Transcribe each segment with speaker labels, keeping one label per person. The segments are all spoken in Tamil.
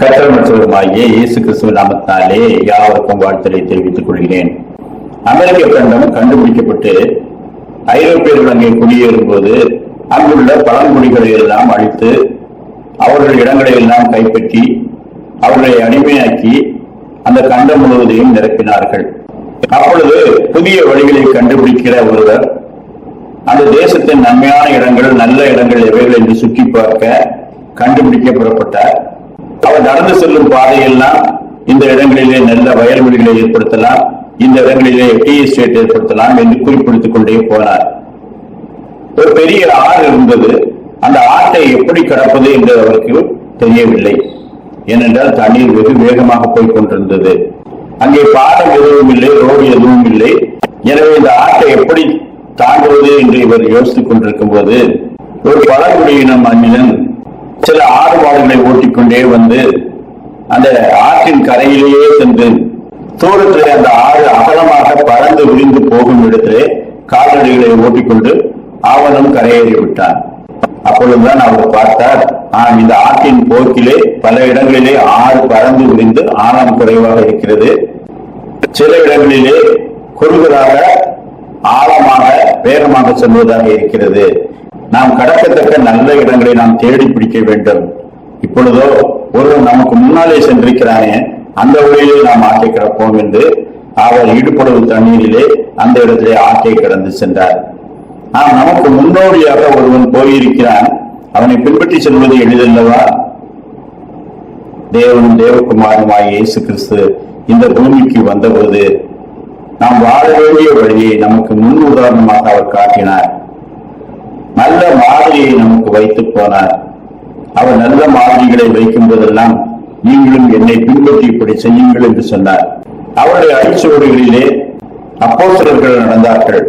Speaker 1: கத்தர் மற்றவருமாகிய இயேசு கிறிஸ்துவ நாமத்தினாலே யாவருக்கும் வாழ்த்தலை தெரிவித்துக் கொள்கிறேன். அமெரிக்க கண்டம் கண்டுபிடிக்கப்பட்டு ஐரோப்பியர்கள் அங்கே குடியேறும் போது அங்குள்ள பழங்குடிகளை எல்லாம் அழித்து அவர்கள் இடங்களை எல்லாம் கைப்பற்றி அவர்களை அடிமையாக்கி அந்த கண்டம் முழுவதையும் நிரப்பினார்கள். அப்பொழுது புதிய வழிகளை கண்டுபிடிக்கிற ஒருவர் அந்த தேசத்தின் நன்மையான இடங்கள் நல்ல இடங்கள் எவைகள் என்று சுற்றி பார்க்க கண்டுபிடிக்க புறப்பட்டார் அவர் நடந்து செல்லும் பாதையெல்லாம் இந்த இடங்களிலே நல்ல வயல்வெளிகளை ஏற்படுத்தலாம் இந்த இடங்களிலே டீ எஸ்டேட் ஏற்படுத்தலாம் என்று குறிப்பிடுத்திக் கொண்டே போனார். ஒரு பெரிய ஆறு இருந்தது. அந்த ஆட்டை எப்படி கடப்பது என்று அவருக்கு தெரியவில்லை. ஏனென்றால் தண்ணீர் வெகு வேகமாக போய் கொண்டிருந்தது. அங்கே பாலம் எதுவும் இல்லை ரோடு எதுவும் இல்லை. எனவே இந்த ஆட்டை எப்படி தாண்டுவது என்று இவர் யோசித்துக் கொண்டிருக்கும் போது ஒரு பழங்குடியின மனிதன் சில ஆறு மாடுகளை ஓட்டிக்கொண்டே வந்து அந்த ஆற்றின் கரையிலேயே சென்று தூரத்தில் அந்த ஆறு அகலமாக பறந்து விரிந்து போகும் இடத்திலே கால்நடைகளை ஓட்டிக்கொண்டு ஆவணம் கரையேறி விட்டான். அப்பொழுதுதான் அவர் பார்த்தார் இந்த ஆற்றின் போக்கிலே பல இடங்களிலே ஆறு பறந்து விரிந்து ஆழம் குறைவாக இருக்கிறது. சில இடங்களிலே குறுகலாக ஆழமாக வேகமாக செல்வதாக இருக்கிறது. நாம் கடக்கத்தக்க நல்ல இடங்களை நாம் தேடி பிடிக்க வேண்டும். இப்பொழுதோ ஒருவன் நமக்கு முன்னாலே சென்றிருக்கிறானே அந்த வழியிலே நாம் ஆட்டை கிடப்போம் என்று அவர் ஈடுபடுவது தண்ணீரிலே அந்த இடத்திலே ஆட்டை கடந்து சென்றார். ஆம் நமக்கு முன்னோடியாக ஒருவன் போயிருக்கிறான். அவனை பின்பற்றி செல்வது எளிதல்லவா? தேவனும் தேவகுமாரமாய் இயேசு கிறிஸ்து இந்த பூமிக்கு வந்தபோது நாம் வாழ வேண்டிய வழியை நமக்கு முன் உதாரணமாக அவர் காட்டினார். நல்ல மாதிரியை நமக்கு வைத்து போனார். அவர் நல்ல மாதிரிகளை வைக்கும் போதெல்லாம் நீங்களும் என்னை பின்பற்றி இப்படி செய்யுங்கள் என்று சொன்னார். அவருடைய அடிச்சுவடுகளிலே அப்போஸ்தலர்கள் நடந்தார்கள்.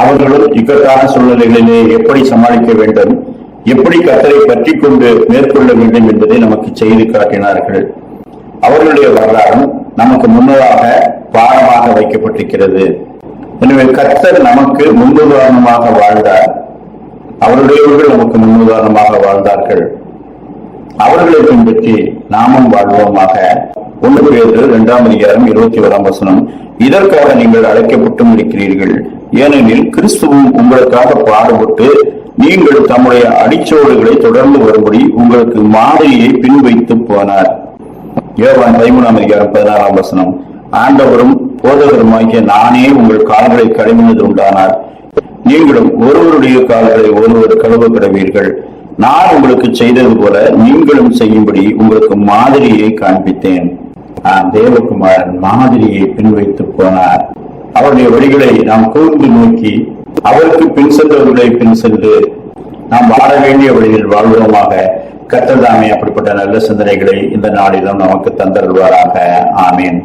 Speaker 1: அவர்களும் இக்கட்டான சூழ்நிலைகளிலே எப்படி சமாளிக்க வேண்டும் எப்படி கத்தரை பற்றி கொண்டு மேற்கொள்ள வேண்டும் என்பதை நமக்கு செய்து காட்டினார்கள். அவர்களுடைய வரலாறும் நமக்கு முன்னதாக பாடமாக வைக்கப்பட்டிருக்கிறது. எனவே கத்தர் நமக்கு முன்னுதாரணமாக வாழ்ந்தார். அவருடையவர்கள் நமக்கு முன்னுதாரணமாக வாழ்ந்தார்கள். அவர்களை பின்பற்றி நாமும் வாழ்வோமாக. ஒன்று பேர் இரண்டாம் அதிகாரம் இருபத்தி ஓராம் வசனம். இதற்காக நீங்கள் அழைக்கப்பட்டும் இருக்கிறீர்கள். ஏனெனில் கிறிஸ்துவும் உங்களுக்காக பாடுபட்டு நீங்கள் தம்முடைய அடிச்சோடுகளை தொடர்ந்து வரும்படி உங்களுக்கு மாதிரியை பின்வைத்து போனார். யோவான் பதிமூணாம் அதிகாரம் பதினாறாம் வசனம். ஆண்டவரும் போதகருமாகிய நானே உங்கள் கால்களை கழுவினது உண்டானார். நீங்களும் ஒருவருடைய கால்களை ஒருவர் கழுவப்படுவீர்கள் நான் உங்களுக்கு செய்தது போல நீங்களும் செய்யும்படி உங்களுக்கு மாதிரியை காண்பித்தேன். நான் தேவகுமாரன் மாதிரியை பின்வைத்து போனார். அவருடைய வழிகளை நாம் கூர்ந்து நோக்கி அவருக்கு பின் சென்றவர்களை பின் சென்று நாம் வாழ வேண்டிய வழியில் வாழ்வோமாக. கத்ததாமே அப்படிப்பட்ட நல்ல சிந்தனைகளை இந்த நாளிலும் நமக்கு தந்தருள்வாராக. ஆமேன்.